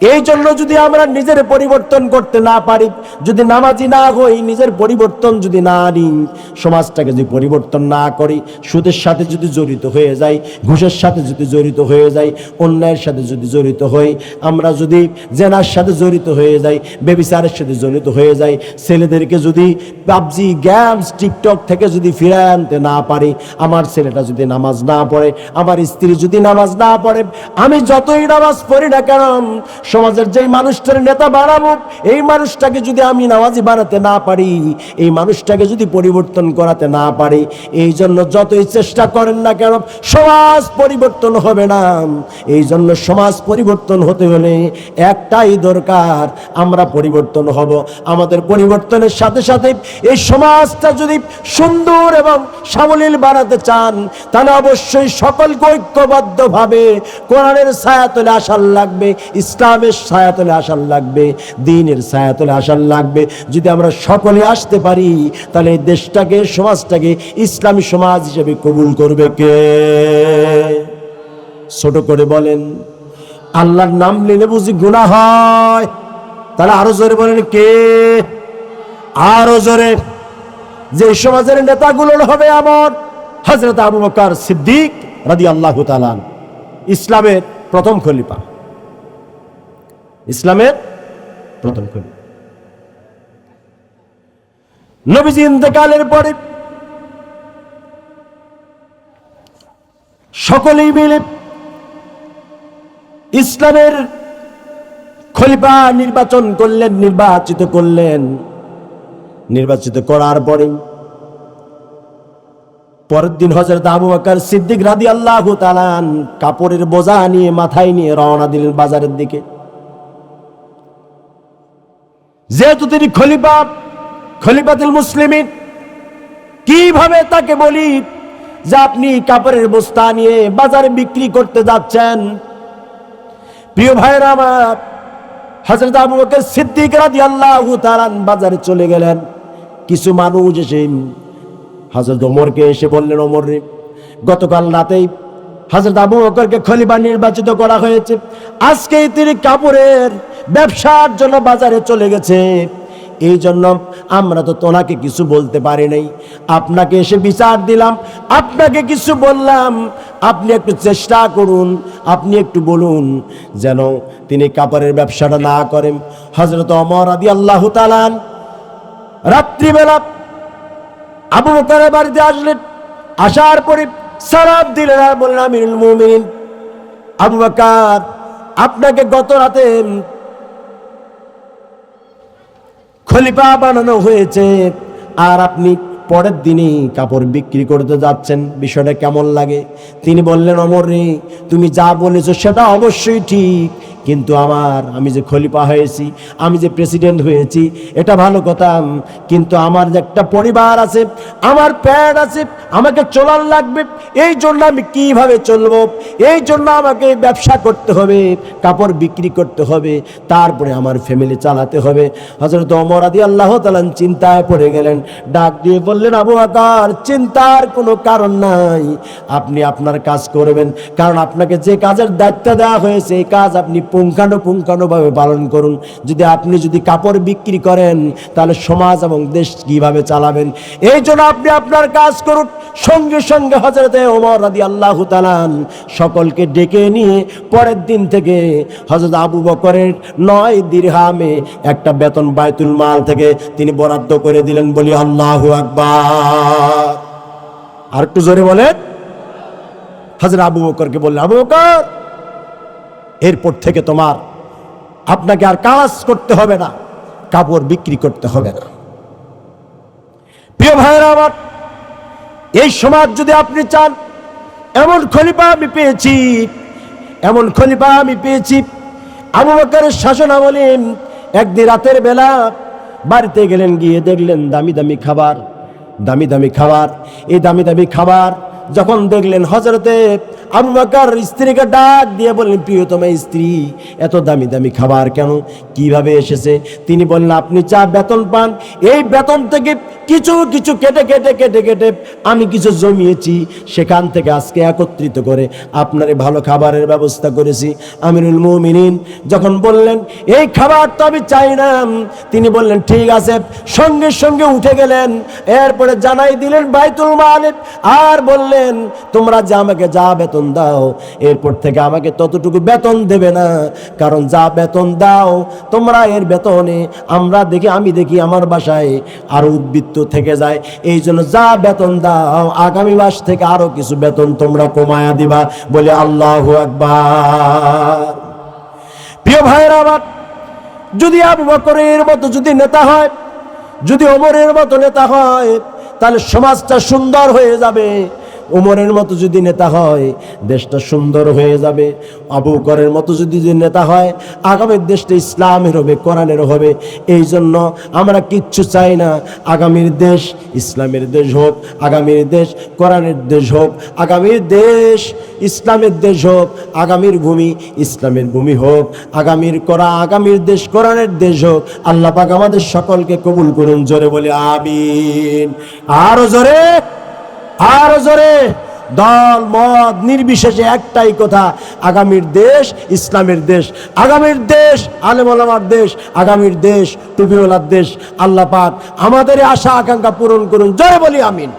এই জন্য যদি আমরা নিজের পরিবর্তন করতে না পারি, যদি নামাজি না হই, নিজের পরিবর্তন যদি না আনি সমাজটাকে যদি পরিবর্তন না করি, সুদের সাথে যদি জড়িত হয়ে যাই, ঘুষের সাথে যদি জড়িত হয়ে যাই, অন্যায়ের সাথে যদি জড়িত হই, আমরা যদি জেনার সাথে জড়িত হয়ে যাই, বেবিচারের সাথে জড়িত হয়ে যাই, ছেলেদেরকে যদি পাবজি, গেমস, টিকটক থেকে যদি ফিরায় আনতে না পারি, আমার ছেলেটা যদি নামাজ না পড়ে, আমার স্ত্রী যদি নামাজ না পড়ে, আমি যতই নামাজ পড়ি না কেন সমাজের যেই মানুষটার নেতা বানাবো, এই মানুষটাকে যদি আমি নামাজি বানাতে না পারি, এই মানুষটাকে যদি পরিবর্তন করাতে না পারি, এই জন্য যতই চেষ্টা করেন না কেন, সমাজ পরিবর্তন হবে না। এই জন্য সমাজ পরিবর্তন হতে হলে একটাই দরকার, আমরা পরিবর্তন হব। আমাদের পরিবর্তনের সাথে সাথে এই সমাজটা যদি সুন্দর এবং সাবলীল বানাতে চান, তাহলে অবশ্যই সকলকে ঐক্যবদ্ধভাবে কোরআনের ছায়াতলে আসার লাগবে ইসলামের ছায়াতলে আসার লাগবে, দিনের ছায়াতলে আসার লাগবে। যদি আমরা সকলে আসতে পারি, তাহলে এই দেশটাকে, সমাজটাকে ইসলামী সমাজ হিসেবে কবুল করবে কে? ছোট করে বলেন, আল্লাহর নাম নিলে বুঝি গুণা হয়। তাহলে আরও জোরে বলেন কে? আরও জোরে। যে সমাজের নেতাগুলো হবে আমার হজরত আবু বকর সিদ্দিক রাদি আল্লাহ ইসলামের প্রথম খলিফা। ইসলামের প্রথম খলিফা নবীজি ইন্তেকালের পরে সকলেই মিলে ইসলামের খলিফা নির্বাচন করলেন, নির্বাচিত করলেন। নির্বাচিত করার পরে পরের দিন হজরত আবু বকর সিদ্দিক রাদি আল্লাহ তালান কাপড়ের বোঝা নিয়ে, মাথায় নিয়ে রওনা দিলেন বাজারের দিকে। যেহেতু তিনি খলিফা, খলিফাতুল মুসলিমিন, কীভাবে তাকে বলি যে আপনি কাপড়ের বস্তা নিয়ে বাজারে বিক্রি করতে যাচ্ছেন? প্রিয় ভাইরা আমার হজরত আবু বকর সিদ্দিক রাদিয়াল্লাহু তাআলা বাজারে চলে গেলেন। কিছু মানুষ এসে হজরত ওমরকে এসে বললেন, ওমর রে, গতকাল রাতেই হজরত আবু বকরকে খলিফা নির্বাচিত করা হয়েছে। আজকেই তিনি কাপড়ের ব্যবসার জন্য বাজারে চলে গেছে। এই জন্য আমরা তো তোনাকে কিছু বলতে পারি নাই। আপনাকে এসে বিচার দিলাম, আপনাকে কিছু বললাম। আপনি একটু চেষ্টা করুন, আপনি একটু বলুন যেন তিনি কাপড়ের ব্যবসাটা না করেন। হজরত অমর আদি আল্লাহ তালান রাত্রিবেলা আবু বকরের বাড়িতে আসলেন। আসার পরে সালাম দিলেন আর বললেন, আমিরুল মুমিন আবু বকর, আপনাকে গত রাতে খলিফা বানানো হয়েছে। আর আপনি পরের দিনই কাপড় বিক্রি করতে যাচ্ছেন। বিষয়টা কেমন লাগে? তিনি বললেন, অমর রে, তুমি যা বলেছ সেটা অবশ্যই ঠিক। কিন্তু আমার, আমি যে খলিফা হয়েছি, আমি যে প্রেসিডেন্ট হয়েছি, এটা ভালো কথা, কিন্তু আমার যে একটা পরিবার আছে, আমার প্যাড আছে, আমাকে চলার লাগবে, এই জন্য আমি কীভাবে চলবো? এই জন্য আমাকে ব্যবসা করতে হবে, কাপড় বিক্রি করতে হবে, তারপরে আমার ফ্যামিলি চালাতে হবে। হজরত অমর আদি আল্লাহ তালান চিন্তায় পড়ে গেলেন, ডাক দিয়ে বললেন, আবু আকার চিন্তার কোনো কারণ নাই, আপনি আপনার কাজ করবেন, কারণ আপনাকে যে কাজের দায়িত্ব দেওয়া হয়েছে, এই কাজ আপনি পুঙ্খানুপুঙ্খানুভাবে পালন করুন। যদি আপনি যদি কাপড় বিক্রি করেন, তাহলে সমাজ এবং দেশ কীভাবে চালাবেন? এই জন্য আপনি আপনার কাজ করুন। সঙ্গে সঙ্গে হজরতে ওমর আদি আল্লাহ তালান সকলকে ডেকে নিয়ে পরের দিন থেকে হজরত আবু বকরের নয় দিরহামে একটা বেতন বায়তুল মাল থেকে তিনি বরাদ্দ করে দিলেন বলি, আল্লাহ আকবার। আর একটু জোরে বলেন। হজরত আবু বকরকে বললেন, আবু বকর এরপর থেকে তোমার আপনাকে আর কাজ করতে হবে না, কাপড় বিক্রি করতে হবে না। প্রিয় ভাইরা আমার, এই সমাজ যদি আপনি চান, এমন খলিফা আমি পেয়েছি, এমন খলিফা আমি পেয়েছি, আবু বকরের শাসন আমলে একদিন রাতের বেলা বাড়িতে গেলেন, গিয়ে দেখলেন দামি দামি খাবার, দামি দামি খাবার। এই দামি দামি খাবার যখন দেখলেন হজরতে আবু বাকার স্ত্রীকে ডাক দিয়ে বললেন, প্রিয়তমা স্ত্রী, এত দামি দামি খাবার কেন? কীভাবে এসেছে? তিনি বললেন, আপনি চা, বেতন পান। এই বেতন থেকে কিছু কিছু কেটে কেটে কেটে কেটে আমি কিছু জমিয়েছি। সেখান থেকে আজকে একত্রিত করে আপনার ভালো খাবারের ব্যবস্থা করেছি। আমিরুল মুমিনিন যখন বললেন, এই খাবার তো আমি চাই না। তিনি বললেন, ঠিক আছে। সঙ্গে সঙ্গে উঠে গেলেন। এরপরে জানাই দিলেন, বাইতুল মালিক। আর বললেন, তোমরা যে আমাকে যা বেতন দাও, এরপর থেকে আমাকে ততটুকু বেতন দেবে না। কারণ যা বেতন দাও, তোমরা এর বেতনে, আমরা দেখি, আমি দেখি আমার বাসায় আরও উদ্বৃত্ত থেকে যায়। এই জন্য যা বেতন দাও, আগামী মাস থেকে আরও কিছু বেতন তোমরা কমায়া দিবা বলে আল্লাহ আকবার। প্রিয় ভাইয়ের আমার, যদি আবু বকরের মতো যদি নেতা হয়, যদি ওমরের মতো নেতা হয়, তাহলে সমাজটা সুন্দর হয়ে যাবে। ওমরের মতো যদি নেতা হয়, দেশটা সুন্দর হয়ে যাবে। আবু বকরের মতো যদি যদি নেতা হয় আগামীর দেশটা ইসলামের হবে, কোরআনের হবে। এই জন্য আমরা কিচ্ছু চাই না, আগামীর দেশ ইসলামের দেশ হোক, আগামীর দেশ কোরআনের দেশ হোক আগামীর দেশ ইসলামের দেশ হোক, আগামীর ভূমি ইসলামের ভূমি হোক, আগামীর করা, আগামীর দেশ কোরআনের দেশ হোক। আল্লাহ পাক আমাদের সকলকে কবুল করুন, জোরে বলে আমিন। আরও জোরে। আরও জোরে দল, মত নির্বিশেষে একটাই কথা, আগামীর দেশ ইসলামের দেশ, আগামীর দেশ আলেমার দেশ, আগামীর দেশ টুপিওয়ালার দেশ। আল্লাহ পাক আমাদের আশা, আকাঙ্ক্ষা পূরণ করুন। জয় বলি আমিন।